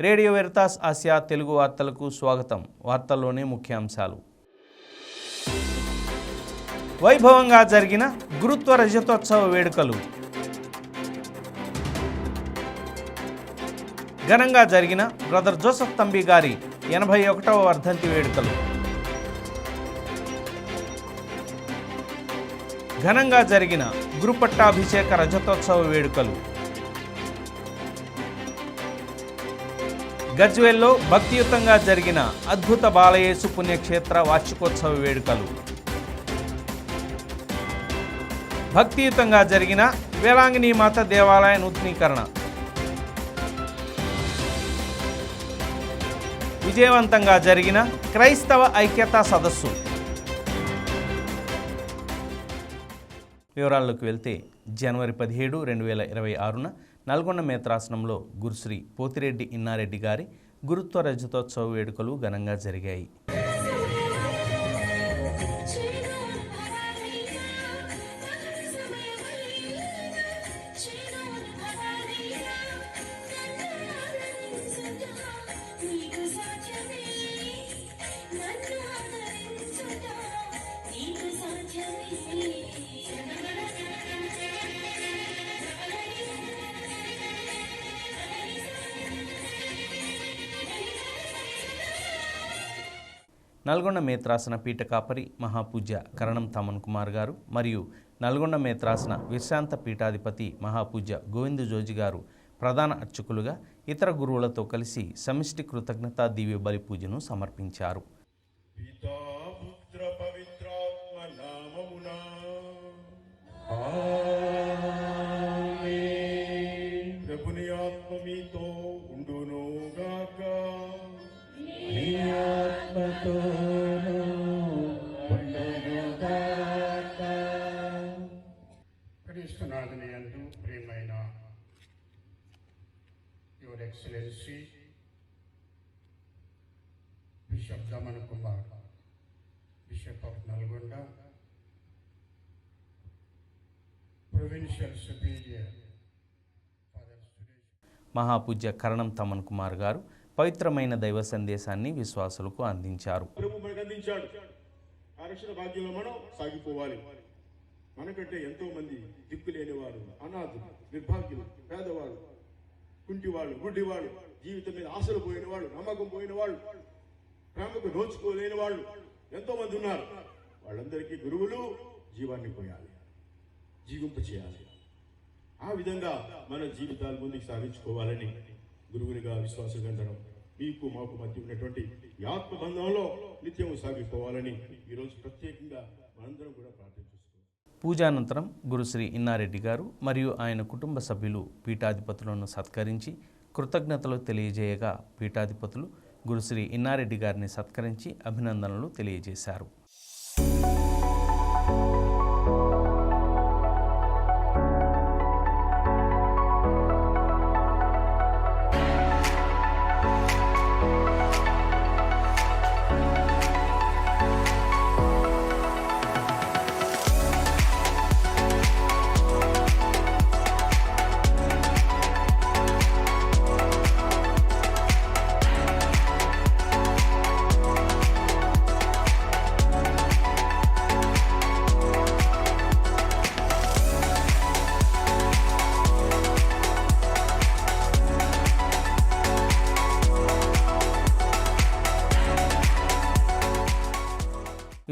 Radio Veritas Asia Telugu వార్తలకు స్వాగతం. వార్తల్లోనే ముఖ్యాంశాలు. వైభవంగా జరిగిన గురుత్వ రజతోత్సవ వేడుకలు. ఘనంగా జరిగిన బ్రదర్ జోసఫ్ తంబి గారి ఎనభై ఒకటవ వర్ధంతి వేడుకలు. ఘనంగా జరిగిన గురుపట్టాభిషేక రజతోత్సవ వేడుకలు. గజ్వేల్లో భక్తియుతంగా జరిగిన అద్భుత బాలయేసు పుణ్యక్షేత్ర వార్షికోత్సవ వేడుకలు. భక్తియుతంగా జరిగిన వేలాంగిని మాత దేవాలయ నూతనీకరణ. విజయవంతంగా జరిగిన క్రైస్తవ ఐక్యతా సదస్సు. వివరాల్లోకి వెళ్తే జనవరి పదిహేడు రెండు వేల ఇరవై ఆరున నల్గొండ మేత్రాసనంలో గురుశ్రీ పోతిరెడ్డి ఇన్నారెడ్డి గారి గురుత్వ రజతోత్సవ వేడుకలు ఘనంగా జరిగాయి. నల్గొండ మేత్రాసన పీఠ కాపరి మహాపూజ్య కరణం తమన్ కుమార్ గారు మరియు నల్గొండ మేత్రాసన విశ్రాంత పీఠాధిపతి మహాపూజ్య గోవింద జోజి గారు ప్రధాన అర్చకులుగా ఇతర గురువులతో కలిసి సమిష్టి కృతజ్ఞతా దివ్య బలి పూజను సమర్పించారు. మహాపూజ్య కరణం తమన్ కుమార్ గారు పవిత్రమైన దైవ సందేశాన్ని విశ్వాసులకు అందించారు. మనకు అందించాడు. భాగ్యంలో మనం సాగిపోవాలి. మనకంటే ఎంతో మంది దిక్కు లేనివారు అనాథులు నిర్భాగ్యులు పేదవాళ్ళు కుంటివాళ్ళు గుడ్డివాళ్ళు జీవితం మీద ఆశలు పోయిన వాళ్ళు నమ్మకం పోయిన వాళ్ళు ప్రేమకు నోచుకోలేని వాళ్ళు ఎంతో మంది ఉన్నారు. వాళ్ళందరికీ గురువులు జీవాన్ని పోయాలి. జీవింప చేయాలి ఆ విధంగా మన జీవితాలు ముందుకు సాగించుకోవాలని గురువునిగా విశ్వాసం అందరం మీకు మాకు మధ్య ఉన్నటువంటి ఈ ఆత్మబంధంలో నిత్యం సాగిపోవాలని ఈరోజు ప్రత్యేకంగా మనందరం కూడా ప్రార్థన పూజానంతరం గురుశ్రీ ఇన్నారెడ్డి గారు మరియు ఆయన కుటుంబ సభ్యులు పీఠాధిపతులను సత్కరించి కృతజ్ఞతలు తెలియజేయగా పీఠాధిపతులు గురుశ్రీ ఇన్నారెడ్డి గారిని సత్కరించి అభినందనలు తెలియజేశారు.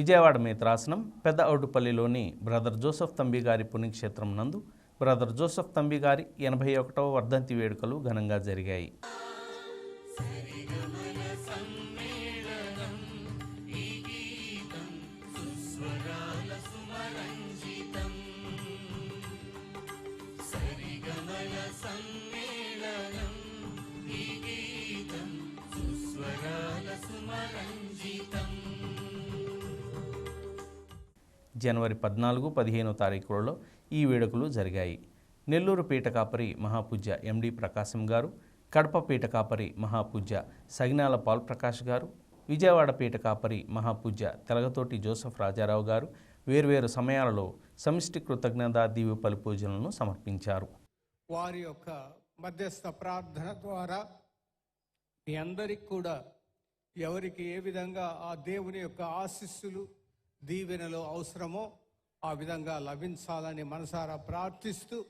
విజయవాడ మేత్రాసనం పెద్ద అవుటుపల్లిలోని బ్రదర్ జోసఫ్ తంబి గారి పుణ్యక్షేత్రం నందు బ్రదర్ జోసఫ్ తంబి గారి ఎనభై ఒకటవ వర్ధంతి వేడుకలు ఘనంగా జరిగాయి. జనవరి పద్నాలుగు పదిహేనో తారీఖులలో ఈ వేడుకలు జరిగాయి. నెల్లూరు పీఠకాపరి మహాపూజ్య ఎండి ప్రకాశం గారు కడప పీఠకాపరి మహాపూజ్య సగినాల పాల్ ప్రకాష్ గారు విజయవాడ పీఠకాపరి మహాపూజ్య తెలగతోటి జోసఫ్ రాజారావు గారు వేర్వేరు సమయాలలో సమిష్టి కృతజ్ఞతా దివ్య పలు పూజలను సమర్పించారు. వారి యొక్క మధ్యస్థ ప్రార్థన ద్వారా మీ అందరికి కూడా ఎవరికి ఏ విధంగా ఆ దేవుని యొక్క ఆశీస్సులు దీవెనలు అవసరమో ఆ విధంగా లభించాలని మనసారా ప్రార్థిస్తూ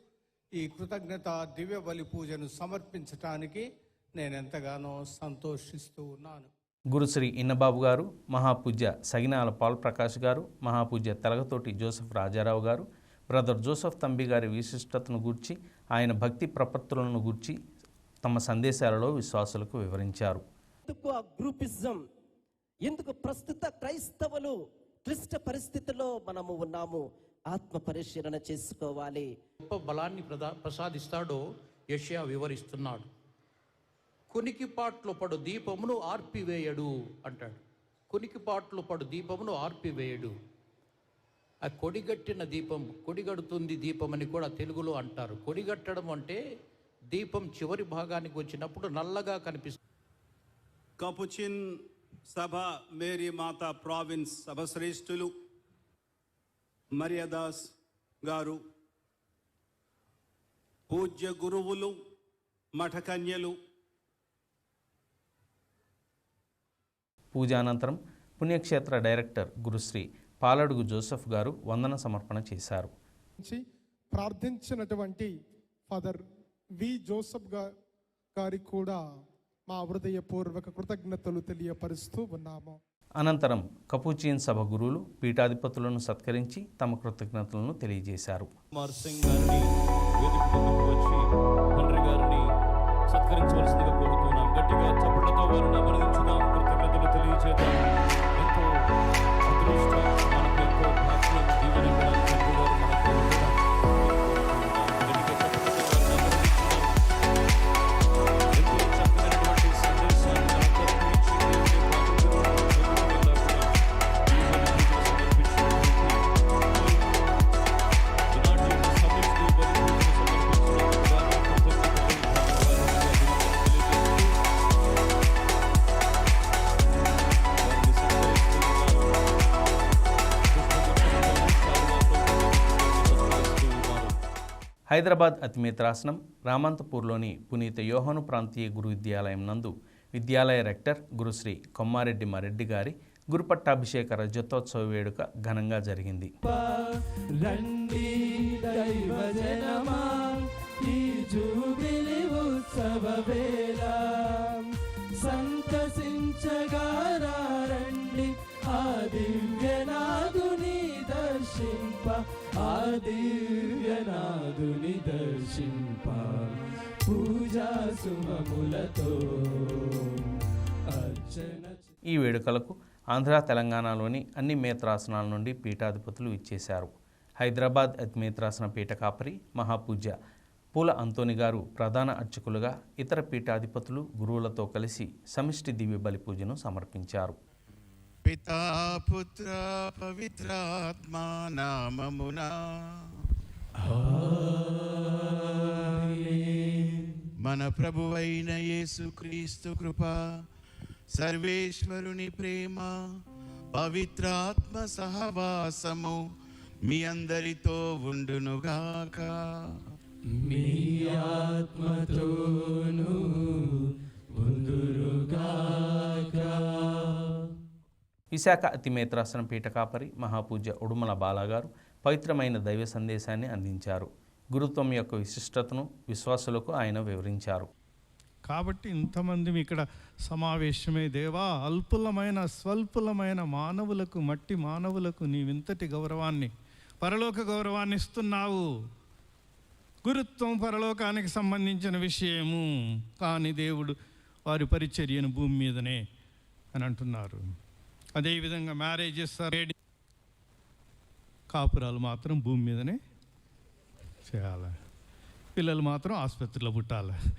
ఈ కృతజ్ఞత దివ్య బలి పూజను సమర్పించటానికి నేను ఎంతగానో సంతోషిస్తూ ఉన్నాను. గురుశ్రీ ఇన్నబాబు గారు మహాపూజ్య సగినాల పాల్ ప్రకాష్ గారు మహాపూజ్య తెలగతోటి జోసెఫ్ రాజారావు గారు బ్రదర్ జోసెఫ్ తంబి గారి విశిష్టతను గూర్చి ఆయన భక్తి ప్రపత్తులను గూర్చి తమ సందేశాలలో విశ్వాసులకు వివరించారు. ఎందుకు ఆ గ్రూపిజం? ఎందుకు ప్రస్తుత క్రైస్తవులు క్లిష్ట పరిస్థితిలో మనము ఉన్నాము. ఆత్మ పరిశీలన చేసుకోవాలి. గొప్ప బలాన్ని ప్రదా ప్రసాదిస్తాడో యెషయా వివరిస్తున్నాడు. కొనికిపాట్లు పడు దీపమును ఆర్పివేయడు అంటాడు. కొనికిపాట్లు పడు దీపమును ఆర్పివేయడు. ఆ కొడిగట్టిన దీపం కొడిగడుతుంది దీపం అని కూడా తెలుగులో అంటారు. కొడిగట్టడం అంటే దీపం చివరి భాగానికి వచ్చినప్పుడు నల్లగా కనిపిస్తుంది. కపుచిన్ సభ మేరీ మాతా ప్రావిన్స్ సభ శ్రేష్ఠులు మరియదాస్ గారు పూజ్య గురువులు మఠకన్యలు. పూజానంతరం పుణ్యక్షేత్ర డైరెక్టర్ గురుశ్రీ పాలడుగు జోసెఫ్ గారు వందన సమర్పణ చేశారు. ప్రార్థించినటువంటి ఫాదర్ వి జోసఫ్గా గారికి కూడా మా హృదయపూర్వక కృతజ్ఞతలు తెలియపరుస్తూ ఉన్నాము. అనంతరం కపూచియన్ సభ గురువులు పీఠాధిపతులను సత్కరించి తమ కృతజ్ఞతలను తెలియజేశారు. సత్కరించవలసిందిగా కోరుతున్నాం. గట్టిగా చప్పట్లతో వారిని అభినందించుదాం కృతజ్ఞతలు తెలియజేద్దాం ఎంతో అదృష్టం. హైదరాబాద్ అతిమేత్రాసనం రామంతపూర్లోని పునీత యోహను ప్రాంతీయ గురు విద్యాలయం నందు విద్యాలయ రెక్టర్ గురుశ్రీ కొమ్మారెడ్డి మారెడ్డి గారి గురుపట్టాభిషేక రజతోత్సవ వేడుక ఘనంగా జరిగింది. ఆ దర్శింప. ఆ దివ్యనాదుని దర్శింప పూజా సుమములతో ఈ వేడుకలకు ఆంధ్ర తెలంగాణలోని అన్ని మేత్రాసనాల నుండి పీఠాధిపతులు ఇచ్చేశారు. హైదరాబాద్ అతిమేత్రాసన పీఠ కాపరి మహాపూజ పూల అంతోని గారు ప్రధాన అర్చకులుగా ఇతర పీఠాధిపతులు గురువులతో కలిసి సమిష్టి దివ్య బలి పూజను సమర్పించారు. పితా పుత్ర పవిత్రాత్మా నామమునా. మన ప్రభువైన యేసుక్రీస్తు కృప సర్వేశ్వరుని ప్రేమ పవిత్రాత్మ సహవాసము మీ అందరితో ఉండునుగాక మీ ఆత్మతోను ఉందురుగాక విశాఖ అతిమేత్రాసనం పీఠ కాపరి మహాపూజ్య ఉడుమల బాలాగారు పవిత్రమైన దైవ సందేశాన్ని అందించారు. గురుత్వం యొక్క విశిష్టతను విశ్వాసులకు ఆయన వివరించారు. కాబట్టి ఇంతమంది ఇక్కడ సమావేశమే. దేవా అల్పులమైన స్వల్పులమైన మానవులకు మట్టి మానవులకు నీవింతటి గౌరవాన్ని పరలోక గౌరవాన్ని ఇస్తున్నావు. గురుత్వం పరలోకానికి సంబంధించిన విషయము. కానీ దేవుడు వారి పరిచర్యను భూమి మీదనే అని అంటున్నారు. అదేవిధంగా మ్యారేజెస్ రెడీ కాపురాలు మాత్రం భూమి మీదనే చేయాలి. పిల్లలు మాత్రం ఆసుపత్రిలో పుట్టాలి.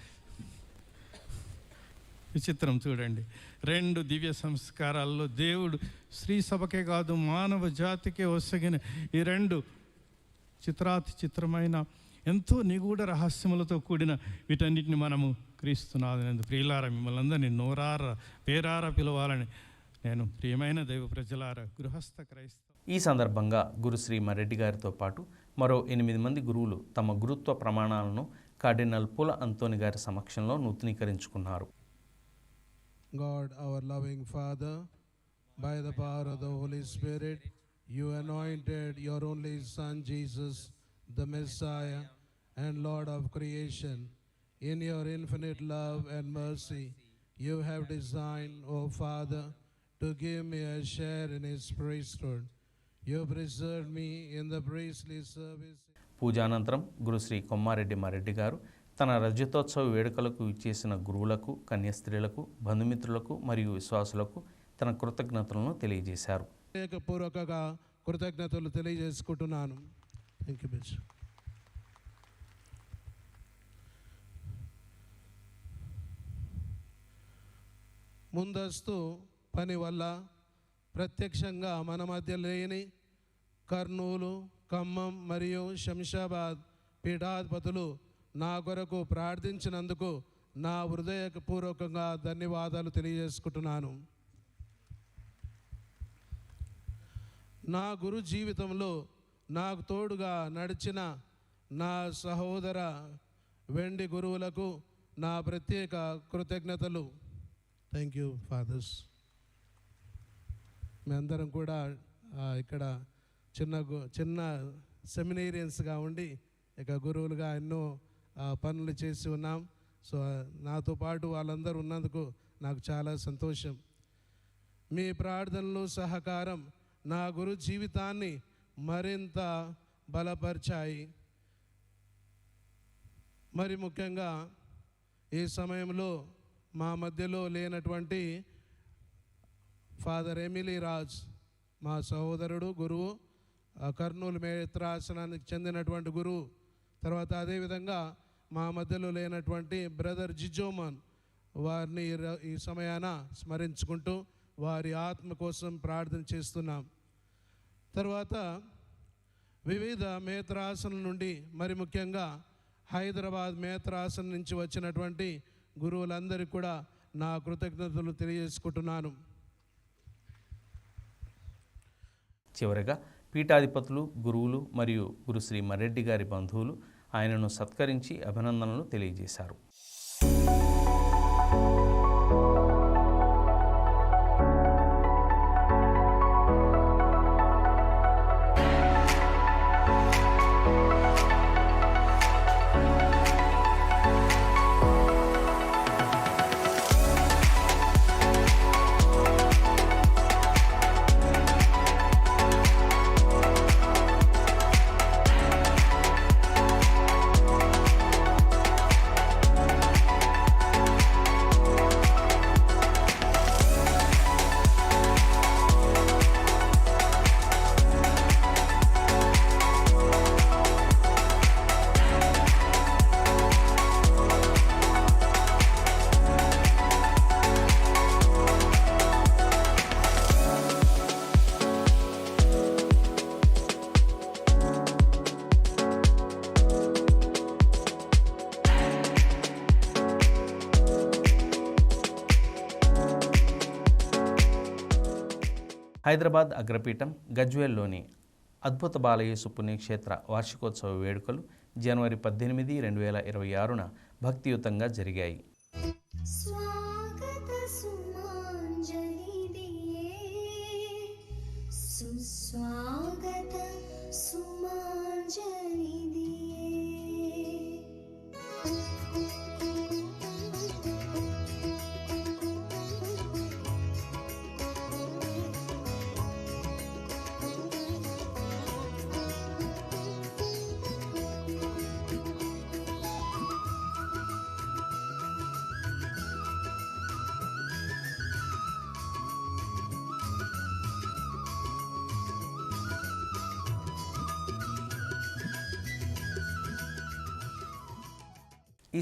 విచిత్రం చూడండి. రెండు దివ్య సంస్కారాల్లో దేవుడు స్త్రీ సభకే కాదు మానవ జాతికే వసగిన ఈ రెండు చిత్రాతి చిత్రమైన ఎంతో నిగూఢ రహస్యములతో కూడిన వీటన్నిటిని మనము క్రీస్తునాథనందు ప్రియులార మిమ్మల్ని అందరినీ నోరార పేరార పిలవాలని నేను ప్రియమైన దైవ ప్రజలార గృహస్థ క్రైస్త ఈ సందర్భంగా గురుశ్రీ మరెడ్డి గారితో పాటు మరో ఎనిమిది మంది గురువులు తమ గురుత్వ ప్రమాణాలను కార్డినల్ పుల అంతోని గారి సమక్షంలో నూతనీకరించుకున్నారు. God our loving Father by the power the Holy Spirit you anointed your only Son Jesus the Messiah and Lord of creation in your infinite love and mercy you have design O Father to give me a share in his priesthood. You preserved me in the priestly service. పూజానంతరం గురుశ్రీ కొమ్మారెడ్డి మారెడ్డి గారు తన రజతోత్సవ వేడుకలకు ఇచ్చేసిన గురువులకు కన్యాస్త్రీలకు బంధుమిత్రులకు మరియు విశ్వాసులకు తన కృతజ్ఞతలను తెలియజేశారు పూర్వకగా కృతజ్ఞతలు తెలియజేసుకుంటున్నాను థ్యాంక్ యూ బిషప్ ముందస్తు పని వల్ల ప్రత్యక్షంగా మన మధ్య లేని కర్నూలు ఖమ్మం మరియు శంషాబాద్ పీఠాధిపతులు నా కొరకు ప్రార్థించినందుకు నా హృదయపూర్వకంగా ధన్యవాదాలు తెలియజేసుకుంటున్నాను. నా గురు జీవితంలో నాకు తోడుగా నడిచిన నా సహోదర వెండి గురువులకు నా ప్రత్యేక కృతజ్ఞతలు. థ్యాంక్ యూ ఫాదర్స్ మేమందరం కూడా ఇక్కడ చిన్న చిన్న సెమినేరియన్స్గా ఉండి ఇక గురువులుగా ఎన్నో పనులు చేసి ఉన్నాం. సో నాతో పాటు వాళ్ళందరూ ఉన్నందుకు నాకు చాలా సంతోషం. మీ ప్రార్థనలు సహకారం నా గురు జీవితాన్ని మరింత బలపరిచాయి. మరి ముఖ్యంగా ఈ సమయంలో మా మధ్యలో లేనటువంటి ఫాదర్ ఎమిలీ రాజ్ మా సహోదరుడు గురువు కర్నూలు మేత్రాసనానికి చెందినటువంటి గురువు తర్వాత అదేవిధంగా మా మధ్యలో లేనటువంటి బ్రదర్ జిజోమన్ వారిని ర- ఈ సమయాన స్మరించుకుంటూ వారి ఆత్మ కోసం ప్రార్థన చేస్తున్నాం. తర్వాత వివిధ మేత్రాసనం నుండి మరి ముఖ్యంగా హైదరాబాద్ మేత్రాసనం నుంచి వచ్చినటువంటి గురువులందరికీ కూడా నా కృతజ్ఞతలు తెలియజేసుకుంటున్నాను. చివరగా పీఠాధిపతులు గురువులు మరియు గురుశ్రీ మరెడ్డి గారి బంధువులు ఆయనను సత్కరించి అభినందనలు తెలియజేశారు. హైదరాబాద్ అగ్రపీఠం గజ్వేల్లోని అద్భుత బాలయేసు పుణ్యక్షేత్ర వార్షికోత్సవ వేడుకలు జనవరి పద్దెనిమిది రెండు వేల ఇరవై ఆరున భక్తియుతంగా జరిగాయి.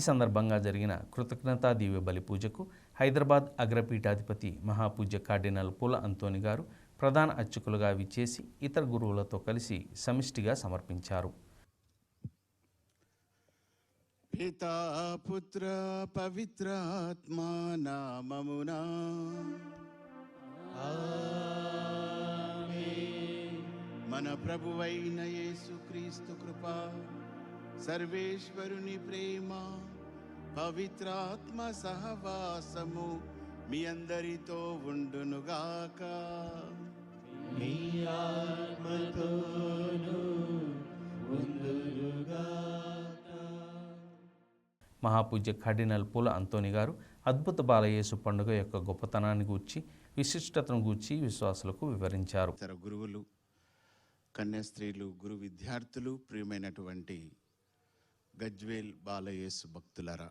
సందర్భంగా జరిగిన కృతజ్ఞతా దివ్య బలి పూజకు హైదరాబాద్ అగ్రపీఠాధిపతి మహాపూజ్య కార్డినల్ పూల అంతోని గారు ప్రధాన అర్చకులుగా విచ్చేసి ఇతర గురువులతో కలిసి సమిష్టిగా సమర్పించారు. పితాపుత్ర పుత్ర నామమునా. మన ప్రభువైన యేసుక్రీస్తు కృప సర్వేశ్వరుని ప్రేమ పవిత్రాత్మ సహవాసము మీ అందరితో ఉండునుగాక. మీ ఆత్మతోను మహాపూజ్య కార్డినల్ పూల అంతోని గారు అద్భుత బాలయేసు పండుగ యొక్క గొప్పతనాన్ని గూర్చి విశిష్టతను గూర్చి విశ్వాసులకు వివరించారు. ఇతర గురువులు కన్యాస్త్రీలు గురు విద్యార్థులు ప్రియమైనటువంటి గజ్వేల్ బాలయేసు భక్తులరా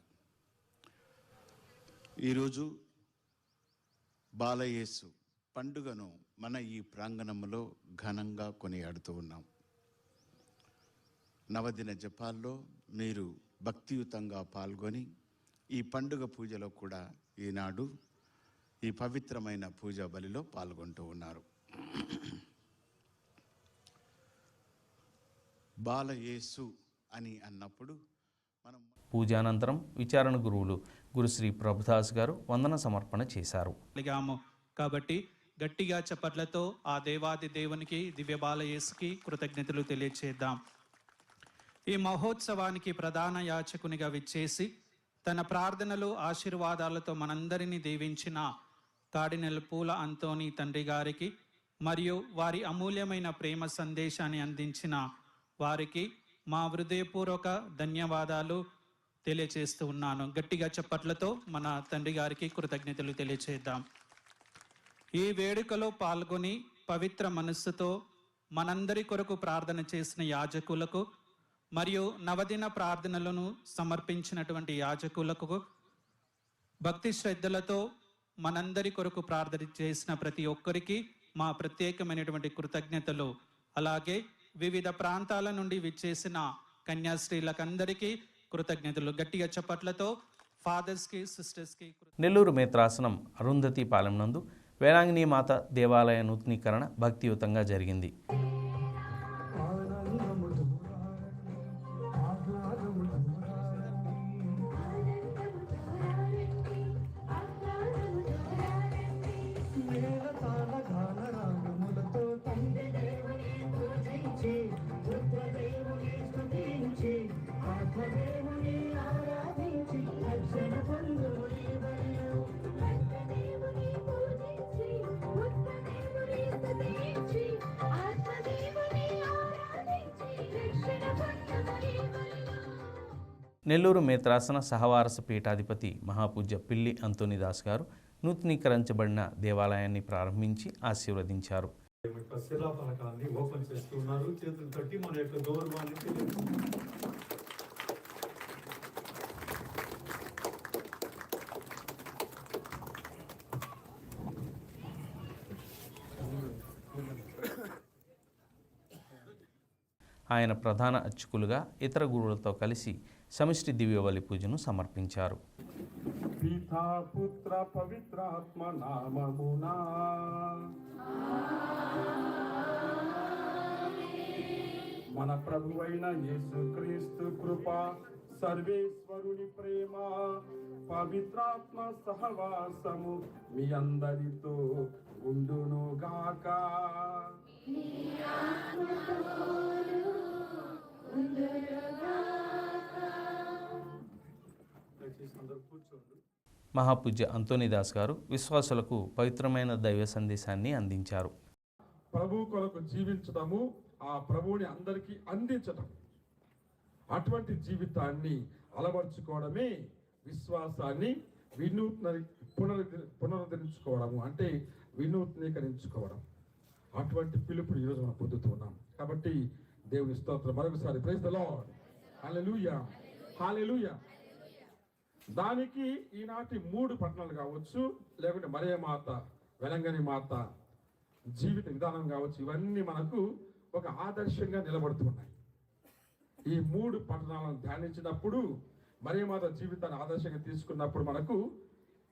ఈరోజు బాలయేసు పండుగను మన ఈ ప్రాంగణంలో ఘనంగా కొనియాడుతూ ఉన్నాం. నవదిన జపాల్లో మీరు భక్తియుతంగా పాల్గొని ఈ పండుగ పూజలో కూడా ఈనాడు ఈ పవిత్రమైన పూజా బలిలో పాల్గొంటూ ఉన్నారు. బాలయేసు అని అన్నప్పుడు మనం పూజానంతరం విచారణ గురువులు గురుశ్రీ ప్రభుదాస్ గారు వందన సమర్పణ చేశారు. కాబట్టి గట్టిగా చప్పట్లతో ఆ దేవాది దేవునికి దివ్య బాలయేసుకి కృతజ్ఞతలు తెలియచేద్దాం. ఈ మహోత్సవానికి ప్రధాన యాచకునిగా విచ్చేసి తన ప్రార్థనలు ఆశీర్వాదాలతో మనందరినీ దీవించిన కాడినెల పూల అంతోని తండ్రి గారికి మరియు వారి అమూల్యమైన ప్రేమ సందేశాన్ని అందించిన వారికి మా హృదయపూర్వక ధన్యవాదాలు. తెలియచేస్తూ ఉన్నాను. గట్టిగా చప్పట్లతో మన తండ్రి గారికి కృతజ్ఞతలు తెలియచేద్దాం. ఈ వేడుకలో పాల్గొని పవిత్ర మనస్సుతో మనందరి కొరకు ప్రార్థన చేసిన యాజకులకు మరియు నవదిన ప్రార్థనలను సమర్పించినటువంటి యాజకులకు భక్తి శ్రద్ధలతో మనందరి కొరకు ప్రార్థన చేసిన ప్రతి ఒక్కరికి మా ప్రత్యేకమైనటువంటి కృతజ్ఞతలు. అలాగే వివిధ ప్రాంతాల నుండి విచ్చేసిన కన్యాశ్రీలకందరికీ కృతజ్ఞతలు. గట్టిగా చప్పట్లతో ఫాదర్స్కి సిస్టర్స్కి నెల్లూరు మేత్రాసనం అరుంధతి పాలెం నందు వేలాంగిని మాత దేవాలయ నూతనీకరణ భక్తియుతంగా జరిగింది. నెల్లూరు మేత్రాసన సహవారస పీఠాధిపతి మహాపూజ్య పిల్లి అంతోనిదాస్ గారు నూతనీకరించబడిన దేవాలయాన్ని ప్రారంభించి ఆశీర్వదించారు. యొక్క శిలా ఫలకాన్ని ఓపెన్ చేస్తున్నారు చేతులు తట్టి మన యొక్క గౌరవాన్ని తెలియజేస్తున్నారు ఆయన ప్రధాన అర్చకులుగా ఇతర గురువులతో కలిసి సమిష్టి దివ్యబలి పూజను సమర్పించారు. పితా పుత్ర పవిత్రాత్మ నామమునా. మన ప్రభువైన యేసుక్రీస్తు కృప సర్వేశ్వరుని ప్రేమ పవిత్రాత్మ సహవాసము మీ అందరితో ఉండును గాక. దయచేసి అందరూ కూర్చోండి మహాపూజ్య అంతోనిదాస్ గారు విశ్వాసులకు పవిత్రమైన దైవ సందేశాన్ని అందించారు. ప్రభు కొరకు జీవించడము ఆ ప్రభువుని అందరికీ అందించడం అటువంటి జీవితాన్ని అలవర్చుకోవడమే విశ్వాసాన్ని వినూత్న పునరు పునరుద్ధరించుకోవడము అంటే వినూత్నీకరించుకోవడం. అటువంటి పిలుపుని ఈరోజు మనం పొందుతున్నాం కాబట్టి దేవుని స్తోత్రం మరొకసారి. ప్రైజ్ ద లార్డ్ హల్లెలూయా దానికి ఈనాటి మూడు పట్టణాలు కావచ్చు లేకుంటే మరే మాత వెలంగని మాత జీవిత విధానం కావచ్చు ఇవన్నీ మనకు ఒక ఆదర్శంగా నిలబడుతున్నాయి. ఈ మూడు పట్టణాలను ధ్యానించినప్పుడు మరే మాత జీవితాన్ని ఆదర్శంగా తీసుకున్నప్పుడు మనకు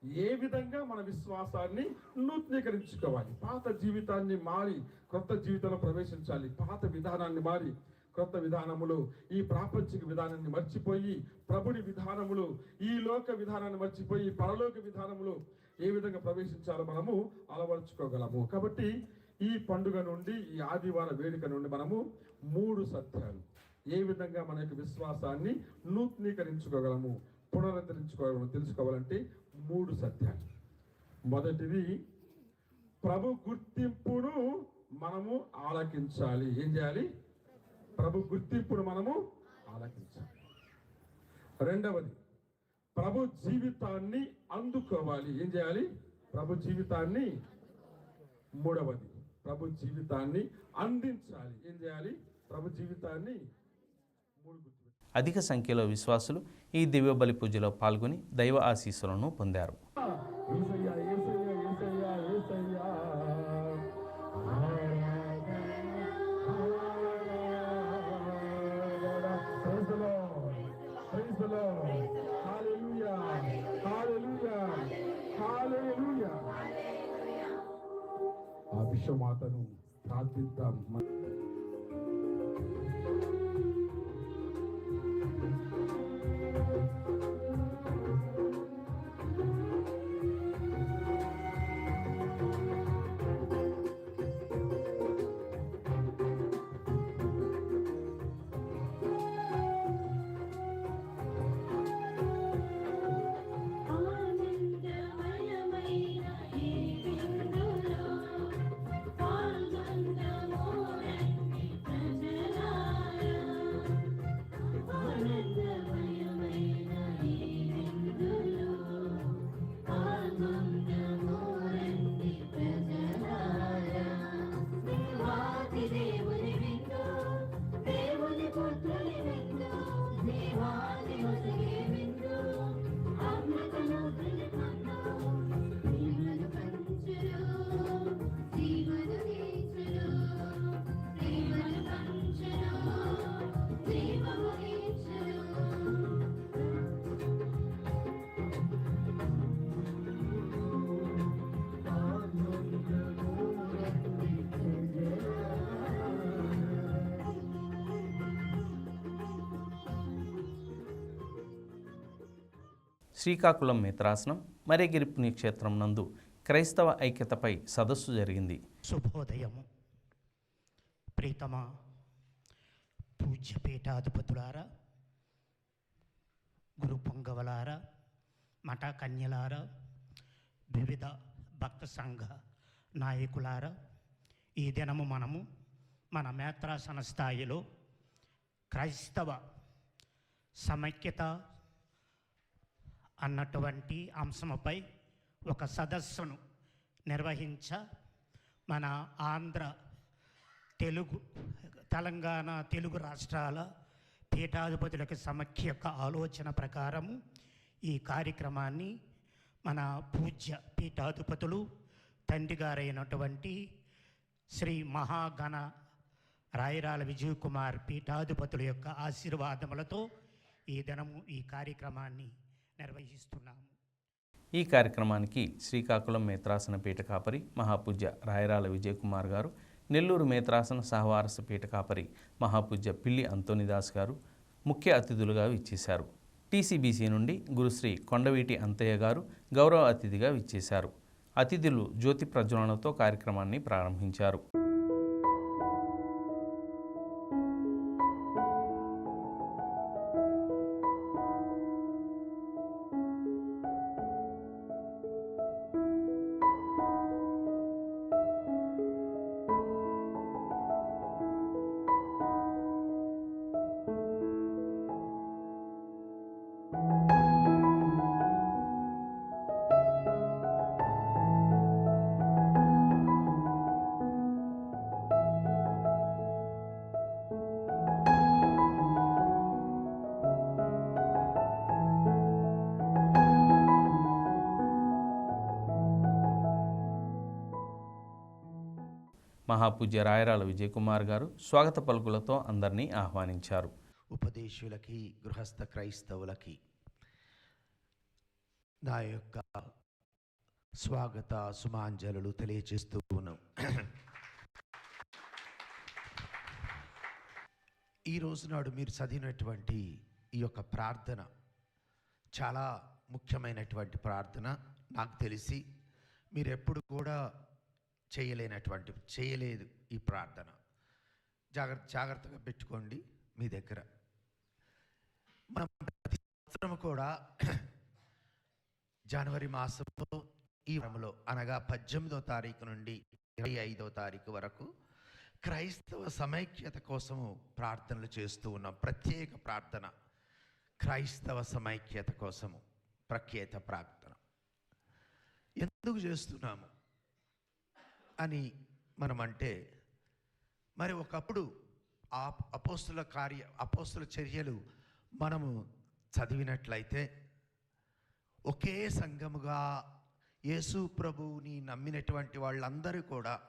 ఏ విధంగా మన విశ్వాసాన్ని నూతనీకరించుకోవాలి? పాత జీవితాన్ని మారి కొత్త జీవితంలో ప్రవేశించాలి. పాత విధానాన్ని మారి కొత్త విధానములు ఈ ప్రాపంచిక విధానాన్ని మర్చిపోయి ప్రభుని విధానములు ఈ లోక విధానాన్ని మర్చిపోయి పరలోక విధానములు ఏ విధంగా ప్రవేశించాలో మనము అలవర్చుకోగలము. కాబట్టి ఈ పండుగ నుండి ఈ ఆదివార వేడుక నుండి మనము మూడు సత్యాలు. ఏ విధంగా మన యొక్క విశ్వాసాన్ని నూతనీకరించుకోగలము పునరుద్ధరించుకోగలము తెలుసుకోవాలంటే మూడు సత్యాలు. మొదటిది ప్రభు గుర్తింపును మనము ఆలకించాలి. ఏం చేయాలి? ప్రభు గుర్తింపును మనము ఆలకించాలి. రెండవది ప్రభు జీవితాన్ని అందుకోవాలి. ఏం చేయాలి? ప్రభు జీవితాన్ని మూడవది ప్రభు జీవితాన్ని అందించాలి. ఏం చేయాలి? ప్రభు జీవితాన్ని అధిక సంఖ్యలో విశ్వాసులు ఈ దివ్య బలి పూజలో పాల్గొని దైవ ఆశీస్సులను పొందారు. శ్రీకాకుళం మిత్రాసనం మరేగిరి పుణ్యక్షేత్రం నందు క్రైస్తవ ఐక్యతపై సదస్సు జరిగింది. శుభోదయము ప్రీతమ పూజ్యపీఠాధిపతులారా గురు పొంగవలారా మఠ కన్యలారా వివిధ భక్త సంఘ నాయకులారా ఈ దినము మనము మన మేత్రాసన స్థాయిలో క్రైస్తవ సమైక్యత అన్నటువంటి అంశముపై ఒక సదస్సును నిర్వహించ మన ఆంధ్ర తెలుగు తెలంగాణ తెలుగు రాష్ట్రాల పీఠాధిపతులకు సమఖ్య యొక్క ఆలోచన ప్రకారము ఈ కార్యక్రమాన్ని మన పూజ్య పీఠాధిపతులు తండ్రి గారైనటువంటి శ్రీ మహాగణ రాయరాల విజయ్ కుమార్ పీఠాధిపతుల యొక్క ఆశీర్వాదములతో ఈ దినము ఈ కార్యక్రమాన్ని నిర్వహిస్తున్నాము. ఈ కార్యక్రమానికి శ్రీకాకుళం మేత్రాసన పీఠ కాపరి మహాపూజ్య రాయరాల విజయకుమార్ గారు నెల్లూరు మేత్రాసన సహవారస పీఠ కాపరి మహాపూజ్య పిల్లి అంతోనిదాస్ గారు ముఖ్య అతిథులుగా విచ్చేశారు. టీసీబీసీ నుండి గురుశ్రీ కొండవీటి అంతయ్య గారు గౌరవ అతిథిగా విచ్చేశారు. అతిథులు జ్యోతి ప్రజ్వలనతో కార్యక్రమాన్ని ప్రారంభించారు. మహాపూజ్య రాయరాల విజయకుమార్ గారు స్వాగత పలుకులతో అందరినీ ఆహ్వానించారు. ఉపదేశులకి గృహస్థ క్రైస్తవులకి నా యొక్క స్వాగత సుమాంజలు తెలియజేస్తూ ఉన్నాం ఈ రోజు నాడు మీరు చదివినటువంటి ఈ యొక్క ప్రార్థన చాలా ముఖ్యమైనటువంటి ప్రార్థన నాకు తెలిసి మీరు ఎప్పుడు కూడా చేయలేనటువంటి చేయలేదు ఈ ప్రార్థన. జాగ్రత్త జాగ్రత్తగా పెట్టుకోండి మీ దగ్గర. మనం ప్రతి సంవత్సరం కూడా జనవరి మాసంలో ఈ వారంలో అనగా పద్దెనిమిదో తారీఖు నుండి ఇరవై ఐదో తారీఖు వరకు క్రైస్తవ సమైక్యత కోసము ప్రార్థనలు చేస్తూ ఉన్నాం. ప్రత్యేక ప్రార్థన. క్రైస్తవ సమైక్యత కోసము ప్రఖ్యాత ప్రార్థన. ఎందుకు చేస్తున్నాము? అని మనం అంటే మరి ఒకప్పుడు ఆ అపోస్తుల కార్య అపోస్తుల చర్యలు మనము చదివినట్లయితే ఒకే సంఘముగా యేసు ప్రభువుని నమ్మినటువంటి వాళ్ళందరూ కూడా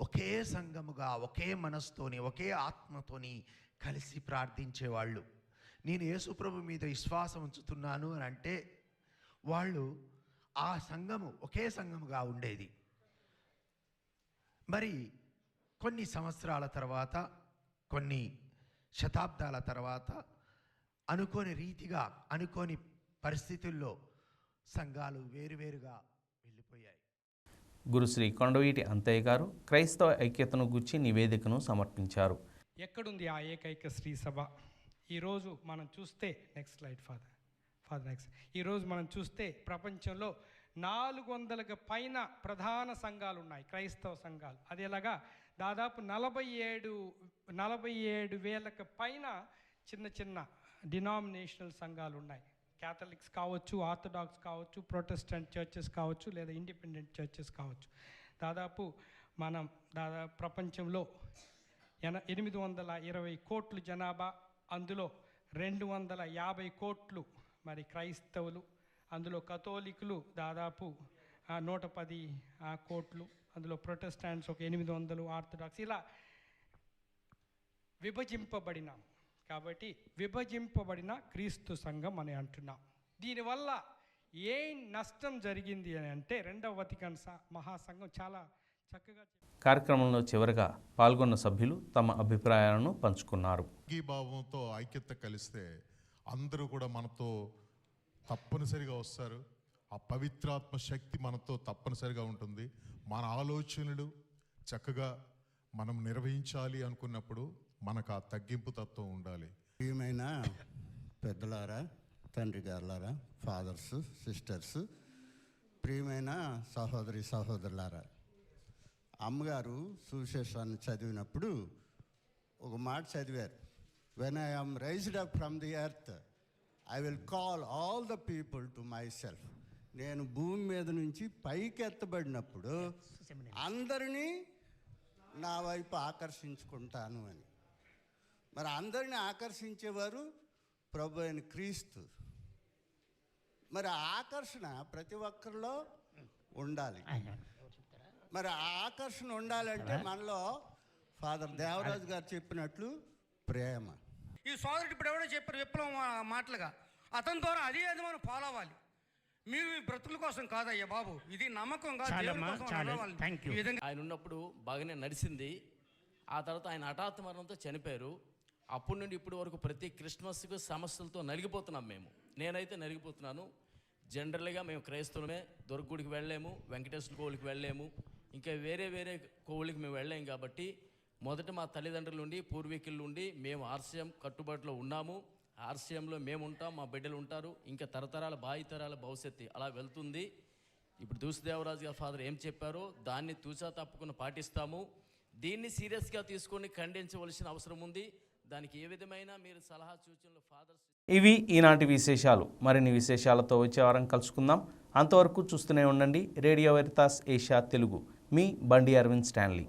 ఒకే సంఘముగా ఒకే మనస్తోని ఒకే ఆత్మతోని కలిసి ప్రార్థించేవాళ్ళు. నేను యేసు ప్రభు మీద విశ్వాసం ఉంచుతున్నాను అని అంటే వాళ్ళు ఆ సంఘము ఒకే సంఘముగా ఉండేది. మరి కొన్ని సంవత్సరాల తర్వాత కొన్ని శతాబ్దాల తర్వాత అనుకోని రీతిగా అనుకోని పరిస్థితుల్లో సంఘాలు వేరువేరుగా వెళ్ళిపోయాయి. గురుశ్రీ కొండవీటి అంతయ్య గారు క్రైస్తవ ఐక్యతను గుర్చి నివేదికను సమర్పించారు. ఎక్కడుంది ఆ ఏకైక శ్రీ సభ? ఈరోజు మనం చూస్తే next slide father father next ఈరోజు మనం చూస్తే ప్రపంచంలో నాలుగు వందలకు పైన ప్రధాన సంఘాలు ఉన్నాయి క్రైస్తవ సంఘాలు. అదేలాగా దాదాపు నలభై ఏడు నలభై ఏడు వేలకు పైన చిన్న చిన్న డినామినేషనల్ సంఘాలు ఉన్నాయి క్యాథలిక్స్ కావచ్చు ఆర్థడాక్స్ కావచ్చు ప్రొటెస్టెంట్ చర్చెస్ కావచ్చు లేదా ఇండిపెండెంట్ చర్చెస్ కావచ్చు. దాదాపు మనం దాదాపు ప్రపంచంలో ఎన ఎనిమిది వందల ఇరవై కోట్లు జనాభా. అందులో రెండు వందల యాభై కోట్లు మరి క్రైస్తవులు అందులో కథోలికులు దాదాపు ఆ, నూట పది ఆ, కోట్లు. అందులో ప్రొటెస్టాంట్స్ ఒక ఎనిమిది వందలు ఆర్థడాక్స్. ఇలా విభజింపబడినాం కాబట్టి విభజింపబడిన క్రీస్తు సంఘం అని అంటున్నాం. దీనివల్ల ఏం నష్టం జరిగింది అని అంటే రెండవ వతికన్ మహాసంఘం చాలా చక్కగా కార్యక్రమంలో చివరగా పాల్గొన్న సభ్యులు తమ అభిప్రాయాలను పంచుకున్నారు. భావంతో ఐక్యత కలిస్తే అందరూ కూడా మనతో తప్పనిసరిగా వస్తారు. ఆ పవిత్రాత్మ శక్తి మనతో తప్పనిసరిగా ఉంటుంది. మన ఆలోచనలు చక్కగా మనం నిర్వహించాలి అనుకున్నప్పుడు మనకు ఆ తగ్గింపు తత్వం ఉండాలి. ప్రియమైన పెద్దలారా తండ్రి గారులారా ఫాదర్స్ సిస్టర్స్ ప్రియమైన సహోదరి సహోదరులారా అమ్మగారు సువిశేషాన్ని చదివినప్పుడు ఒక మాట చదివారు. When I am raised up from the earth I will call all the people to myself నేను భూమి మీద నుంచి పైకి ఎత్తబడినప్పుడు అందరినీ నా వైపు ఆకర్షించుకుంటాను అని. మరి అందరిని ఆకర్షించేవారు ప్రభు అయిన క్రీస్తు. మరి ఆకర్షణ ప్రతి ఒక్కరిలో ఉండాలి. మరి ఆ ఆకర్షణ ఉండాలంటే మనలో ఫాదర్ దేవరాజు గారు చెప్పినట్లు ప్రేమ. ఈ సోదరుడు ఇప్పుడు ఎవడో చెప్పారు విప్లవం ఆ మాటలుగా. అతని ద్వారా అదే అది మనం ఫాలో అవ్వాలి. మీరు ఈ బ్రతుకుల కోసం కాదయ్యా బాబు. ఇది నమ్మకంగా దేవుని కోసం నడవాలి. ఈ విధంగా ఆయన ఉన్నప్పుడు బాగానే నడిచింది. ఆ తర్వాత ఆయన హఠాత్ మరణంతో చనిపోయారు. అప్పటి నుండి ఇప్పటి వరకు ప్రతి క్రిస్మస్కు సమస్యలతో నలిగిపోతున్నాం మేము. నేనైతే నలిగిపోతున్నాను. జనరల్గా మేము క్రైస్తవులమే. దొరకగుడికి వెళ్ళలేము. వెంకటేశ్వర కోవులకి వెళ్ళలేము. ఇంకా వేరే వేరే కోవులకి మేము వెళ్ళలేము కాబట్టి మొదట మా తల్లిదండ్రుల నుండి పూర్వీకుల నుండి మేము ఆర్సీఎం కట్టుబాటులో ఉన్నాము. ఆర్సీఎంలో మేము ఉంటాం మా బిడ్డలు ఉంటారు. ఇంకా తరతరాల బాయితరాల భవిష్యత్తు అలా వెళ్తుంది. ఇప్పుడు దూసుదేవరాజు గారి ఫాదర్ ఏం చెప్పారో దాన్ని తూచా తప్పకుండా పాటిస్తాము. దీన్ని సీరియస్గా తీసుకొని ఖండించవలసిన అవసరం ఉంది. దానికి ఏ విధమైన మీరు సలహా సూచనలు ఫాదర్స్ ఇవి ఈనాటి విశేషాలు. మరిన్ని విశేషాలతో వచ్చే వారం కలుసుకుందాం. అంతవరకు చూస్తూనే ఉండండి. Radio Veritas Asia Telugu. మీ బండి అరవింద్ స్టాన్లీ.